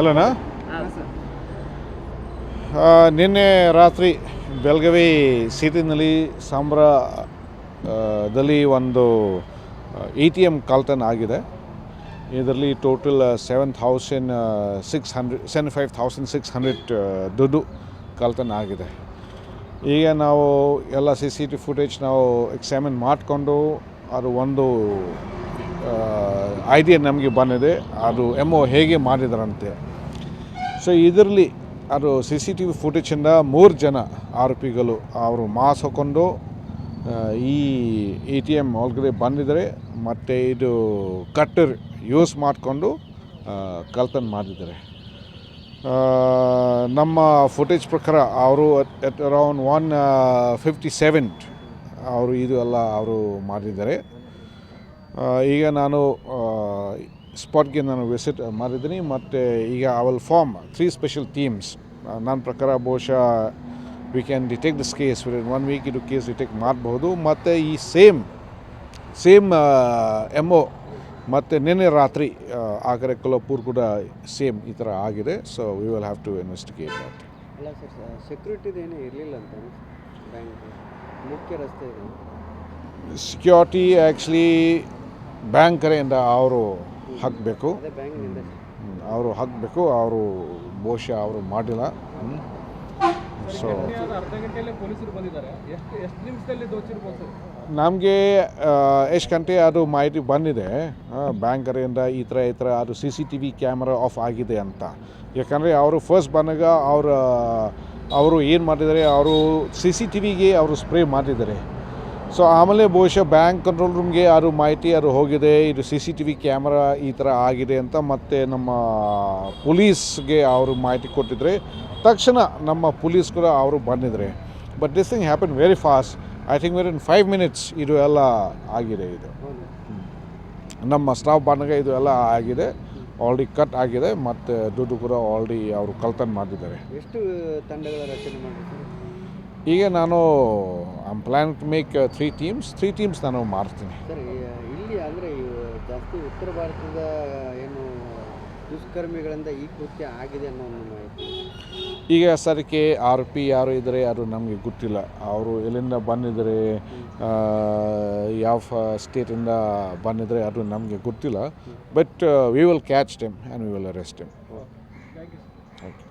ಎಲ್ಲನಾ ಹಾಂ ಆ, ನಿನ್ನೆ ರಾತ್ರಿ ಬೆಳಗಾವಿ ಸಿಟಿನಲ್ಲಿ ಸಾಂಬ್ರ ದಲ್ಲಿ ಒಂದು ಎ ಟಿ ಎಂ ಕಾಲ್ತನ ಆಗಿದೆ. ಇದರಲ್ಲಿ total seven thousand six hundred seven five thousand six hundred ದುಡ್ಡು ಕಾಲ್ತನ ಆಗಿದೆ. ಈಗ ನಾವು ಎಲ್ಲ ಸಿ ಸಿ ಟಿ ಫುಟೇಜ್ ನಾವು ಎಕ್ಸಾಮಿನ್ ಮಾಡಿಕೊಂಡು ಅದು ಒಂದು ಐಡಿಯಾ ನಮಗೆ ಬಂದಿದೆ. ಅದು ಎಂ ಒ ಹೇಗೆ ಮಾಡಿದಾರಂತೆ. ಸೊ ಇದರಲ್ಲಿ ಅದು ಸಿ ಸಿ ಟಿ ವಿ ಫುಟೇಜಿಂದ ಮೂರು ಜನ ಆರೋಪಿಗಳು ಅವರು ಮಾಸ್ ಹಾಕ್ಕೊಂಡು ಈ ಎ ಟಿ ಎಂ ಒಳಗಡೆ ಬಂದಿದ್ದಾರೆ ಮತ್ತು ಇದು ಕಟ್ಟರ್ ಯೂಸ್ ಮಾಡಿಕೊಂಡು ಕಲ್ತನ್ ಮಾಡಿದ್ದಾರೆ. ನಮ್ಮ ಫುಟೇಜ್ ಪ್ರಕಾರ ಅವರು at around one fifty seven ಅವರು ಇದು ಎಲ್ಲ ಅವರು ಮಾಡಿದ್ದಾರೆ. ಈಗ ನಾನು ಸ್ಪಾಟ್ಗೆ ನಾನು ವಿಸಿಟ್ ಮಾಡಿದ್ದೀನಿ. ಮತ್ತು ಈಗ ಅವಲ್ will form three special teams ನನ್ನ ಪ್ರಕಾರ ಬಹುಶಃ we can detect this case within one week ಇದು ಕೇಸ್ ಡಿಟೆಕ್ಟ್ ಮಾಡಬಹುದು. ಮತ್ತು ಈ ಸೇಮ್ ಸೇಮ್ ಎಂ ಒ ಮತ್ತು ನಿನ್ನೆ ರಾತ್ರಿ ಆಗರೆ ಕೊಲ್ಲಾಪುರ್ ಕೂಡ ಸೇಮ್ ಈ ಥರ ಆಗಿದೆ. So we will have to investigate that ಅಲ್ಲ ಸರ್ ಸೆಕ್ಯೂರಿಟಿದೇನೇ ಇರಲಿಲ್ಲ ಅಂತ ಬ್ಯಾಂಕ್ ಮುಖ್ಯ ರಸ್ತೆ ಇದೆ. ಸೆಕ್ಯೂರಿಟಿ ಆ್ಯಕ್ಚುಲಿ ಬ್ಯಾಂಕ್ ಕಡೆಯಿಂದ ಅವರು ಹಾಕಬೇಕು. ಅವರು ಹಾಕಬೇಕು ಅವರು ಬಹುಶಃ ಅವರು ಮಾಡಿಲ್ಲ. ಸೊ ನಮಗೆ ಎಷ್ಟು ಗಂಟೆ ಅದು ಮಾಹಿತಿ ಬಂದಿದೆ. ಬ್ಯಾಂಕರಿಂದ ಈ ಥರ ಈ ಥರ ಅದು C C T V camera off ಆಗಿದೆ ಅಂತ. ಯಾಕಂದರೆ ಅವರು ಫಸ್ಟ್ ಬಂದಾಗ ಅವರು ಅವರು ಏನು ಮಾಡಿದ್ದಾರೆ ಅವರು ಸಿ ಸಿ ಟಿ ವಿಗೆ ಅವರು ಸ್ಪ್ರೇ ಮಾಡಿದ್ದಾರೆ. ಸೊ ಆಮೇಲೆ ಬಹುಶಃ ಬ್ಯಾಂಕ್ ಕಂಟ್ರೋಲ್ ರೂಮ್ಗೆ ಯಾರು ಮಾಹಿತಿ ಯಾರು ಹೋಗಿದೆ, ಇದು C C T V camera ಈ ಥರ ಆಗಿದೆ ಅಂತ ಮತ್ತೆ ನಮ್ಮ ಪೊಲೀಸ್ಗೆ ಅವರು ಮಾಹಿತಿ ಕೊಟ್ಟಿದ್ರೆ, ತಕ್ಷಣ ನಮ್ಮ ಪೊಲೀಸ್ ಕೂಡ ಅವರು ಬಂದಿದ್ರೆ. But this thing happen very fast I think very in five minutes ಇದು ಎಲ್ಲ ಆಗಿದೆ ಇದು. ನಮ್ಮ ಸ್ಟಾಫ್ ಬಂದಾಗ ಇದು ಎಲ್ಲ ಆಗಿದೆ ಆಲ್ರೆಡಿ ಕಟ್ ಆಗಿದೆ, ಮತ್ತು ದುಡ್ಡು ಕೂಡ ಆಲ್ರೆಡಿ ಅವರು ಕಳ್ತನ ಮಾಡಿದ್ದಾರೆ ಎಷ್ಟು ತಂಡಗಳ ರಚನೆ ಮಾಡಿ ಸರ್ ಈಗ ನಾನು I'm plan to make three teams three teams ನಾನು ಮಾಡ್ತೀನಿ ಸರ್ ಇಲ್ಲಿ ಅಂದರೆ ಜಾಸ್ತಿ ಉತ್ತರ ಭಾರತದ ಏನು ದುಷ್ಕರ್ಮಿಗಳಿಂದ ಈ ಕೃತ್ಯ ಆಗಿದೆ ಅನ್ನೋ ಒಂದು ಮಾಹಿತಿ. ಈಗ ಸರಕ್ಕೆ ಆರ್ ಪಿ ಯಾರು ಇದ್ದಾರೆ ಅದು ನಮಗೆ ಗೊತ್ತಿಲ್ಲ. ಅವರು ಎಲ್ಲಿಂದ ಬಂದಿದ್ದಾರೆ ಯಾವ ಸ್ಟೇಟಿಂದ ಬಂದಿದ್ದಾರೆ ಅದು ನಮಗೆ ಗೊತ್ತಿಲ್ಲ. But we will catch them and we will arrest them thank you okay